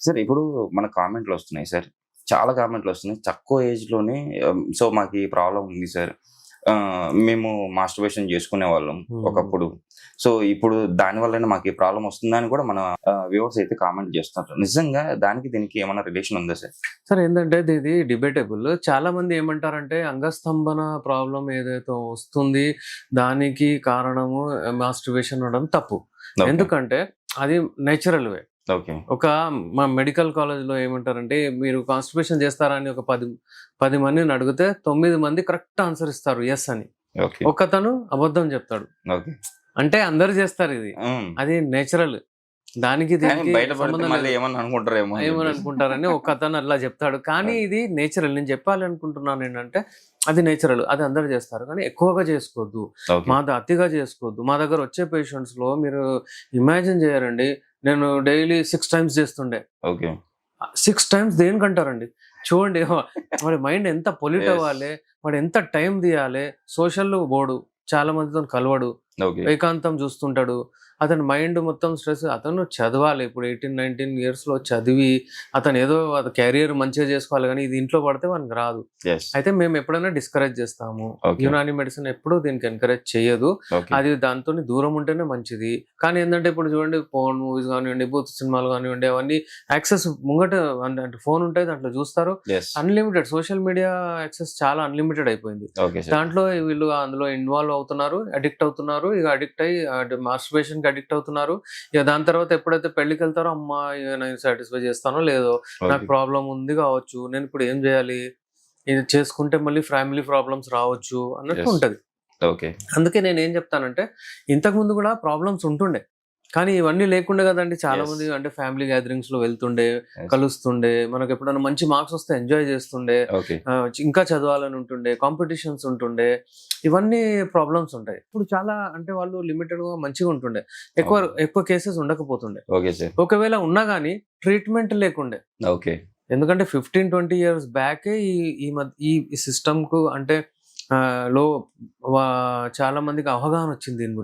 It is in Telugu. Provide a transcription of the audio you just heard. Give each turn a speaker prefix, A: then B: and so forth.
A: సార్ ఇప్పుడు మన కామెంట్లు వస్తున్నాయి సార్. చాలా కామెంట్లు వస్తున్నాయి. తక్కువ ఏజ్లోనే సో మాకు ఈ ప్రాబ్లం ఉంది సార్. మేము మాస్టర్బేషన్ చేసుకునే వాళ్ళం. ఒకప్పుడు. సో ఇప్పుడు దాని వల్లనే మాకు ఈ ప్రాబ్లం వస్తుందని కూడా మన వ్యూవర్స్ అయితే కామెంట్ చేస్తున్నారు నిజంగా దానికి దీనికి ఏమైనా రిలేషన్ ఉందా సార్?
B: సార్ ఏంటంటే ఇది- డిబేటబుల్ చాలా మంది ఏమంటారంటే అంగస్తంభన ప్రాబ్లం ఏదైతే వస్తుంది దానికి కారణము మాస్టర్బేషన్ అనడం తప్పు. ఎందుకంటే అది నేచురల్ వే. ఒక మా మెడికల్ కాలేజ్లో ఏమంటారంటే మీరు కాన్స్టిపేషన్ చేస్తారని ఒక పది పది మందిని అడిగితే తొమ్మిది మంది కరెక్ట్ ఆన్సర్ ఇస్తారు ఎస్ అని. ఒకతను అబద్ధం చెప్తాడు. అంటే అందరు చేస్తారు ఇది. అది నేచురల్. దానికి
A: అని
B: ఏమని. అనుకుంటారని ఒక అతను అట్లా చెప్తాడు. కానీ ఇది నేచురల్. నేను చెప్పాలి అనుకుంటున్నాను ఏంటంటే అది నేచురల్. అది అందరు చేస్తారు. కానీ ఎక్కువగా చేసుకోవద్దు మా అతిగా చేసుకోవద్దు మా దగ్గర వచ్చే పేషెంట్స్లో మీరు ఇమాజిన్ చేయరండి నేను డైలీ సిక్స్ టైమ్స్ చేస్తుండే.
A: ఓకే.
B: సిక్స్ టైమ్స్ దేనికంటారండి? చూడండి వాడి మైండ్ ఎంత పొల్యూట్. అవ్వాలి వాడు ఎంత టైం తీయాలి సోషల్ బోర్డు చాలా మందితో కలవడు. ఏకాంతం చూస్తుంటాడు. అతని మైండ్ మొత్తం స్ట్రెస్ అతను చదవాలి. ఇప్పుడు ఎయిటీన్ నైన్టీన్ ఇయర్స్లో చదివి అతను ఏదో క్యారియర్ మంచిగా చేసుకోవాలి కానీ ఇది ఇంట్లో పడితే మనకు రాదు. అయితే మేము ఎప్పుడైనా డిస్కరేజ్ చేస్తాము. యునాని మెడిసిన్ ఎప్పుడూ దీనికి ఎంకరేజ్ చేయదు. అది దాంతో దూరం ఉంటేనే మంచిది. కానీ ఏంటంటే ఇప్పుడు చూడండి ఫోన్ మూవీస్ కానివ్వండి బూత్ సినిమాలు కానివ్వండి అవన్నీ యాక్సెస్ ముంగట అంటే ఫోన్ ఉంటాయి దాంట్లో చూస్తారు. అన్లిమిటెడ్ సోషల్ మీడియా యాక్సెస్ చాలా అన్లిమిటెడ్ అయిపోయింది. దాంట్లో వీళ్ళు అందులో ఇన్వాల్వ్ అవుతున్నారు అడిక్ట్ అవుతున్నారు. ఇక అడిక్ట్ అయ్యి మాస్టర్బేషన్కి అడిక్ట్ అవుతున్నారు. ఇక దాని తర్వాత ఎప్పుడైతే పెళ్ళికి వెళ్తారో అమ్మా ఇక నేను సాటిస్ఫై చేస్తానో లేదో నాకు ప్రాబ్లం ఉంది కావచ్చు. నేను ఇప్పుడు ఏం చేయాలి? ఇది చేసుకుంటే మళ్ళీ ఫ్యామిలీ ప్రాబ్లమ్స్ రావచ్చు అన్నట్టు. ఉంటది.
A: ఓకే.
B: అందుకే నేను ఏం చెప్తానంటే ఇంతకు ముందు కూడా ప్రాబ్లమ్స్ ఉంటుండే. కానీ ఇవన్నీ లేకుండే కదండి చాలా. మంది అంటే ఫ్యామిలీ గ్యాదరింగ్స్లో వెళ్తుండే కలుస్తుండే మనకు ఎప్పుడైనా మంచి మార్క్స్ వస్తే ఎంజాయ్ చేస్తుండే ఇంకా చదవాలని ఉంటుండే కాంపిటీషన్స్ ఉంటుండే ఇవన్నీ ప్రాబ్లమ్స్ ఉంటాయి. ఇప్పుడు చాలా అంటే వాళ్ళు లిమిటెడ్గా మంచిగా ఉంటుండే. ఎక్కువ. ఎక్కువ కేసెస్ ఉండకపోతుండే. ఒకవేళ ఉన్నా కానీ ట్రీట్మెంట్ లేకుండే.
A: ఓకే
B: ఎందుకంటే ఫిఫ్టీన్ ట్వంటీ ఇయర్స్ బ్యాకే ఈ ఈ మధ్య ఈ సిస్టమ్కు అంటే లో చాలా మందికి అవగాహన వచ్చింది దీని గురించి.